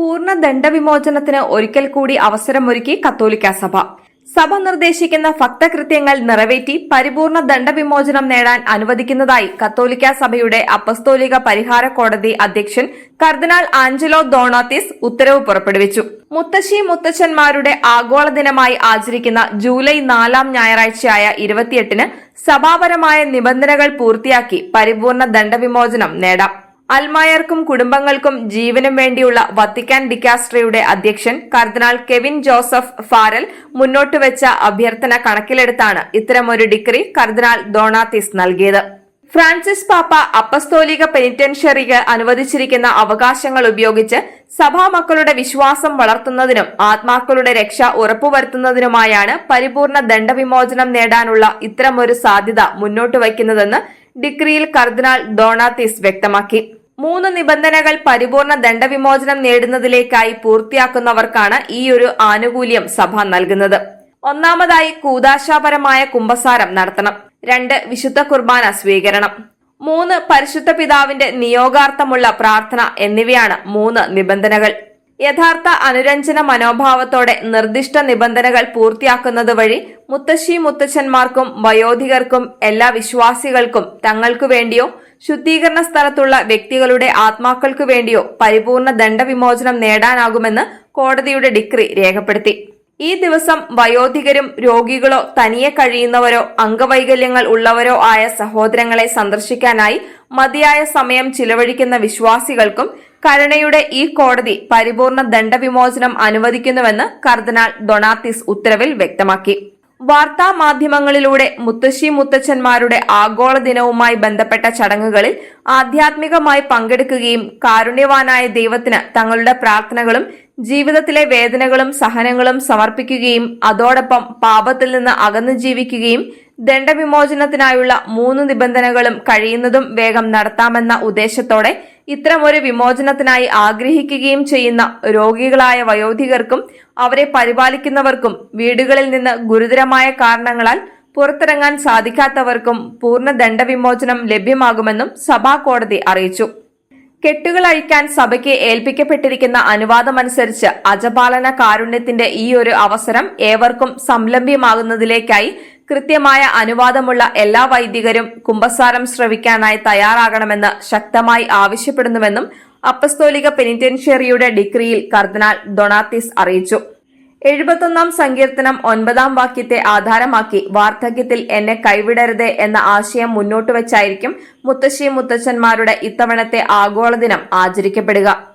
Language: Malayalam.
പൂർണ ദണ്ഡവിമോചനത്തിന് ഒരിക്കൽ കൂടി അവസരമൊരുക്കി കത്തോലിക്ക സഭ. സഭ നിർദ്ദേശിക്കുന്ന ഭക്തകൃത്യങ്ങൾ നിറവേറ്റി പരിപൂർണ ദണ്ഡവിമോചനം നേടാൻ അനുവദിക്കുന്നതായി കത്തോലിക്ക സഭയുടെ അപ്പസ്തോലിക പരിഹാര കോടതി അധ്യക്ഷൻ കർദിനാൾ ആഞ്ചലോ ദോണാത്തിസ് ഉത്തരവ് പുറപ്പെടുവിച്ചു. മുത്തശ്ശി മുത്തച്ഛന്മാരുടെ ആഗോള ദിനമായി ആചരിക്കുന്ന ജൂലൈ നാലാം ഞായറാഴ്ചയായ ഇരുപത്തിയെട്ടിന് സഭാപരമായ നിബന്ധനകൾ പൂർത്തിയാക്കി പരിപൂർണ ദണ്ഡവിമോചനം നേടാം. അൽമായർക്കും കുടുംബങ്ങൾക്കും ജീവനും വേണ്ടിയുള്ള വത്തിക്കാൻ ഡിക്കാസ്ട്രയുടെ അധ്യക്ഷൻ കർദിനാൾ കെവിൻ ജോസഫ് ഫാരൽ മുന്നോട്ട് വെച്ച അഭ്യർത്ഥന കണക്കിലെടുത്താണ് ഇത്തരമൊരു ഡിഗ്രി കർദിനാൾ ഡോണാത്തിസ് നൽകിയത്. ഫ്രാൻസിസ് പാപ്പ അപ്പസ്തോലിക പെനിറ്റൻഷ്യറിക്ക് അനുവദിച്ചിരിക്കുന്ന അവകാശങ്ങൾ ഉപയോഗിച്ച് സഭാമക്കളുടെ വിശ്വാസം വളർത്തുന്നതിനും ആത്മാക്കളുടെ രക്ഷ ഉറപ്പുവരുത്തുന്നതിനുമായാണ് പരിപൂർണ ദണ്ഡവിമോചനം നേടാനുള്ള ഇത്തരമൊരു സാധ്യത മുന്നോട്ട് വയ്ക്കുന്നതെന്ന് ഡിഗ്രിയിൽ കർദിനാൾ ഡോണാത്തിസ് വ്യക്തമാക്കി. മൂന്ന് നിബന്ധനകൾ പരിപൂർണ ദണ്ഡവിമോചനം നേടുന്നതിലേക്കായി പൂർത്തിയാക്കുന്നവർക്കാണ് ഈയൊരു ആനുകൂല്യം സഭ നൽകുന്നത്. ഒന്നാമതായി കൂതാശാപരമായ കുംഭസാരം നടത്തണം. രണ്ട് വിശുദ്ധ കുർബാന സ്വീകരണം. മൂന്ന് പരിശുദ്ധ പിതാവിന്റെ നിയോഗാർത്ഥമുള്ള പ്രാർത്ഥന എന്നിവയാണ് മൂന്ന് നിബന്ധനകൾ. യഥാർത്ഥ അനുരഞ്ജന മനോഭാവത്തോടെ നിർദ്ദിഷ്ട നിബന്ധനകൾ പൂർത്തിയാക്കുന്നത് വഴി മുത്തശ്ശി മുത്തച്ഛന്മാർക്കും വയോധികർക്കും എല്ലാ വിശ്വാസികൾക്കും തങ്ങൾക്കു വേണ്ടിയോ ശുദ്ധീകരണ സ്ഥലത്തുള്ള വ്യക്തികളുടെ ആത്മാക്കൾക്കു വേണ്ടിയോ പരിപൂർണ ദണ്ഡവിമോചനം നേടാനാകുമെന്ന് കോടതിയുടെ ഡിക്രി രേഖപ്പെടുത്തി. ഈ ദിവസം വയോധികരും രോഗികളോ തനിയെ കഴിയുന്നവരോ അംഗവൈകല്യങ്ങൾ ഉള്ളവരോ ആയ സഹോദരങ്ങളെ സന്ദർശിക്കാനായി മതിയായ സമയം ചിലവഴിക്കുന്ന വിശ്വാസികൾക്കും കരുണയുടെ ഈ കോടതി പരിപൂർണ ദണ്ഡവിമോചനം അനുവദിക്കുന്നുവെന്ന് കർദിനാൾ ഡൊണാത്തിസ് ഉത്തരവിൽ വ്യക്തമാക്കി. വാർത്താ മാധ്യമങ്ങളിലൂടെ മുത്തശ്ശി മുത്തച്ഛന്മാരുടെ ആഗോള ദിനവുമായി ബന്ധപ്പെട്ട ചടങ്ങുകളിൽ ആധ്യാത്മികമായി പങ്കെടുക്കുകയും കാരുണ്യവാനായ ദൈവത്തിന് തങ്ങളുടെ പ്രാർത്ഥനകളും ജീവിതത്തിലെ വേദനകളും സഹനങ്ങളും സമർപ്പിക്കുകയും അതോടൊപ്പം പാപത്തിൽ നിന്ന് അകന്നു ജീവിക്കുകയും ദണ്ഡവിമോചനത്തിനായുള്ള മൂന്ന് നിബന്ധനകളും കഴിയുന്നതും വേഗം നടത്താമെന്ന ഉദ്ദേശത്തോടെ ഇത്തരമൊരു വിമോചനത്തിനായി ആഗ്രഹിക്കുകയും ചെയ്യുന്ന രോഗികളായ വയോധികർക്കും അവരെ പരിപാലിക്കുന്നവർക്കും വീടുകളിൽ നിന്ന് ഗുരുതരമായ കാരണങ്ങളാൽ പുറത്തിറങ്ങാൻ സാധിക്കാത്തവർക്കും പൂർണ ദണ്ഡവിമോചനം ലഭ്യമാകുമെന്നും സഭാ കോടതി അറിയിച്ചു. കെട്ടുകൾ അഴിക്കാൻ സഭയ്ക്ക് ഏൽപ്പിക്കപ്പെട്ടിരിക്കുന്ന അനുവാദമനുസരിച്ച് അജപാലന കാരുണ്യത്തിന്റെ ഈ ഒരു അവസരം ഏവർക്കും സംലഭ്യമാകുന്നതിലേക്കായി കൃത്യമായ അനുവാദമുള്ള എല്ലാ വൈദികരും കുംഭസാരം ശ്രവിക്കാനായി തയ്യാറാകണമെന്ന് ശക്തമായി ആവശ്യപ്പെടുന്നുവെന്നും അപ്പസ്തോലിക പെനിറ്റൻഷ്യറിയുടെ ഡിഗ്രിയിൽ കർദിനാൾ ഡൊണാത്തിസ് അറിയിച്ചു. എഴുപത്തൊന്നാം സങ്കീർത്തനം ഒൻപതാം വാക്യത്തെ ആധാരമാക്കി വാർദ്ധക്യത്തിൽ എന്നെ കൈവിടരുത് എന്ന ആശയം മുന്നോട്ട് വെച്ചായിരിക്കും മുത്തശ്ശി മുത്തച്ഛന്മാരുടെ ഇത്തവണത്തെ ആഗോള ദിനം ആചരിക്കപ്പെടുക.